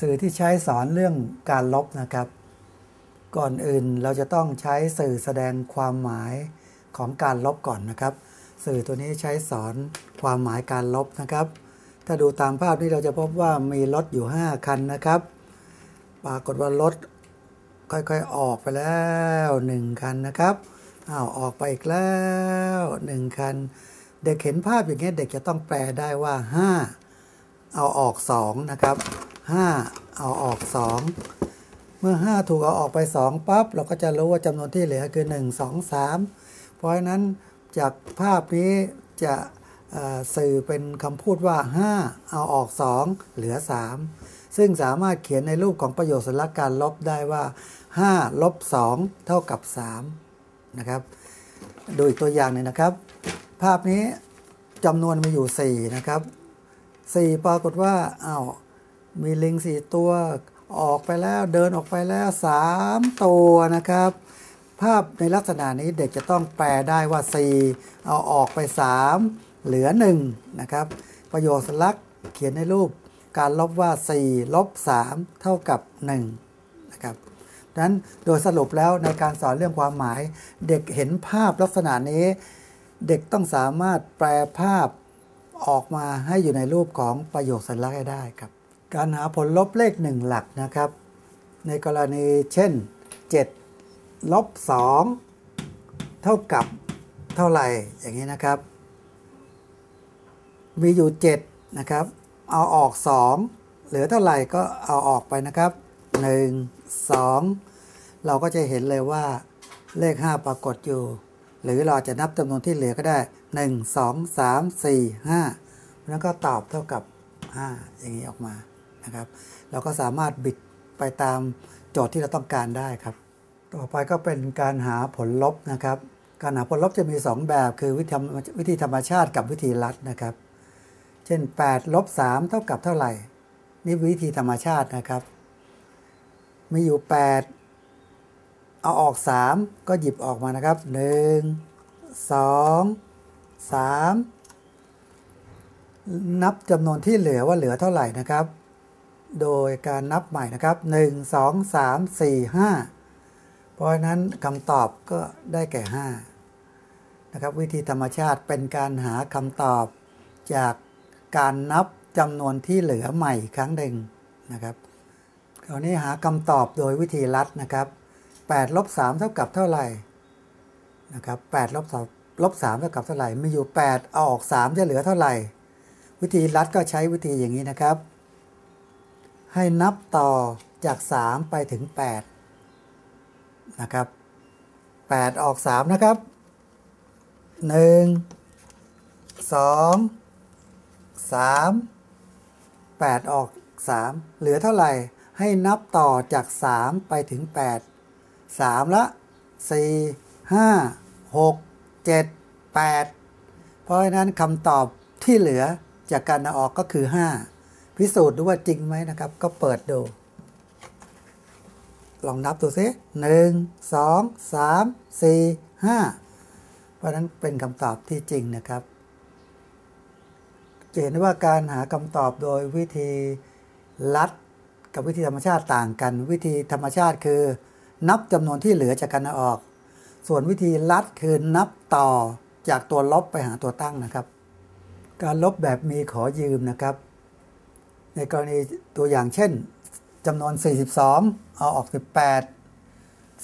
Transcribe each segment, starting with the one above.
สื่อที่ใช้สอนเรื่องการลบนะครับ ก่อนอื่นเราจะต้องใช้สื่อแสดงความหมายของการลบก่อนนะครับ สื่อตัวนี้ใช้สอนความหมายการลบนะครับ ถ้าดูตามภาพนี้เราจะพบว่ามีรถอยู่ 5 คันนะครับ ปรากฏว่ารถค่อยๆออกไปแล้ว 1 คันนะครับอ้าวออกไปอีกแล้ว 1 คัน เด็กเห็นภาพอย่างนี้เด็กจะต้องแปลได้ว่า 5 เอาออก 2 นะครับ 5 เอาออก 2 เมื่อ 5 ถูกเอาออกไป 2ปั๊บเราก็จะรู้ว่าจำนวนที่เหลือคือ 1 2 3 เพราะฉะนั้นจากภาพนี้จะสื่อเป็นคำพูดว่า 5 เอาออก 2 เหลือ 3 ซึ่งสามารถเขียนในรูปของประโยชน์สัญลักการลบได้ว่า 5 ลบ 2 เท่ากับ 3 นะครับดูอีกตัวอย่างหนึ่งนะครับ ภาพนี้จำนวนมีอยู่ 4 นะครับ 4 ปรากฏว่าอา้าว มีลิง4ตัวออกไปแล้วเดินออกไปแล้ว3ตัวนะครับ ภาพในลักษณะนี้เด็กจะต้องแปลได้ว่า 4 เอาออกไป 3 เหลือ1นะครับ ประโยชน์สัญลักษ์เขียนในรูปการลบว่า 4 ลบ 3 เท่ากับ1นะครับดังนั้นโดยสรุปแล้วในการสอนเรื่องความหมาย เด็กเห็นภาพลักษณะนี้ เด็กต้องสามารถแปลภาพออกมาให้อยู่ในรูปของประโยคสัญลักษณ์ได้ครับ การหาผลลบเลข 1 หลักนะครับ ในกรณีเช่น 7 ลบ 2 เท่ากับเท่าไหร่อย่างนี้นะครับ มีอยู่ 7 นะครับ เอาออก 2 เหลือเท่าไหร่ก็เอาออกไปนะครับ 1 2 เราก็จะเห็นเลยว่าเลข 5 ปรากฏอยู่ หรือเราจะนับจำนวนที่เหลือก็ได้ 1 2 3 4 5แล้วก็ตอบเท่ากับ 5 อย่างนี้ออกมา นะครับ เราก็สามารถบิดไปตามโจทย์ที่เราต้องการได้ครับ ต่อไปก็เป็นการหาผลลบนะครับ การหาผลลบจะมี 2 แบบคือวิธีธรรมชาติกับวิธีลัดนะครับ เช่น8ลบ3เท่ากับเท่าไหร่ นี่วิธีธรรมชาตินะครับ มีอยู่ 8 เอาออก 3 ก็หยิบออกมานะครับ 1 2 3 นับจำนวนที่เหลือว่าเหลือเท่าไหร่นะครับ โดยการนับใหม่นะครับ 1 2 3 4 5 เพราะฉะนั้นคำตอบก็ได้แก่ 5 นะครับ วิธีธรรมชาติเป็นการหาคำตอบจากการนับจำนวนที่เหลือใหม่ครั้งหนึ่งนะครับคราวนี้หาคำตอบโดยวิธีลัดนะครับ8ลบ3เท่ากับเท่าไหร่นะครับ8ลบ3ลบ3เท่ากับเท่าไหร่มีอยู่ 8 เอาออก 3 จะเหลือเท่าไหร่ วิธีลัดก็ใช้วิธีอย่างนี้นะครับ ให้นับต่อจาก 3 ไปถึง 8 นะครับ 8 ออก 3 นะครับ 1 2 3 8 ออก 3 เหลือเท่าไหร่ให้นับต่อจาก 3 ไปถึง 8 3 ละ 4 5 6 7 8 เพราะฉะนั้นคำตอบที่เหลือจากการออกก็คือ 5 พิสูจน์ดูว่าจริงไหมนะครับ ก็เปิดดู ลองนับดูซิ1 2 3 4 5เพราะนั้นเป็นคำตอบที่จริงนะครับจะเห็นว่าการหาคำตอบโดยวิธีลัดกับวิธีธรรมชาติต่างกัน วิธีธรรมชาติคือ นับจำนวนที่เหลือจากการออก ส่วนวิธีลัดคือนับต่อจากตัวลบไปหาตัวตั้งนะครับ การลบแบบมีขอยืมนะครับ ในกรณีตัวอย่างเช่นจำนวน 42 เอาออก 18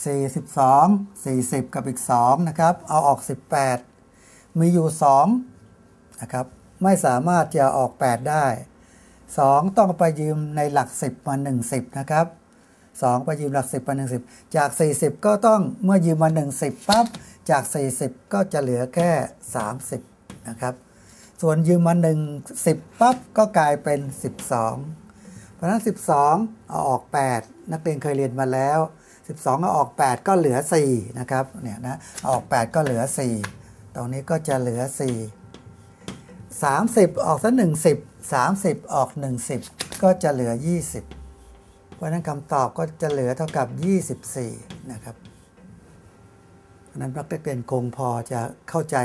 42 40 กับอีก 2 นะครับ เอาออก 18 มีอยู่ 2 นะครับ ไม่สามารถจะออก 8 ได้ 2 ต้องไปยืมในหลัก 10 มา 10 นะครับ 2 ไปยืมหลัก 10 มา 10 จาก 40 ก็ต้องเมื่อยืมมา 10 ปั๊บ จาก 40 ก็จะเหลือแค่ 30 นะครับ ส่วนยืมมา10ปั๊บก็กลายเป็น12เพราะนั้น12เอาออก8นักเรียนเคยเรียนมาแล้ว12เอาออก8ก็เหลือ4นะครับเนี่ยนะเอาออก8ก็เหลือ4ตรงนี้ก็จะเหลือ4 30ออกสักหนึ่งสิบสามสิบออกหนึ่งสิบก็จะเหลือ20เพราะนั้นคำตอบก็จะเหลือเท่ากับ24นะครับนั้นนักเรียนคงพอจะเข้าใจ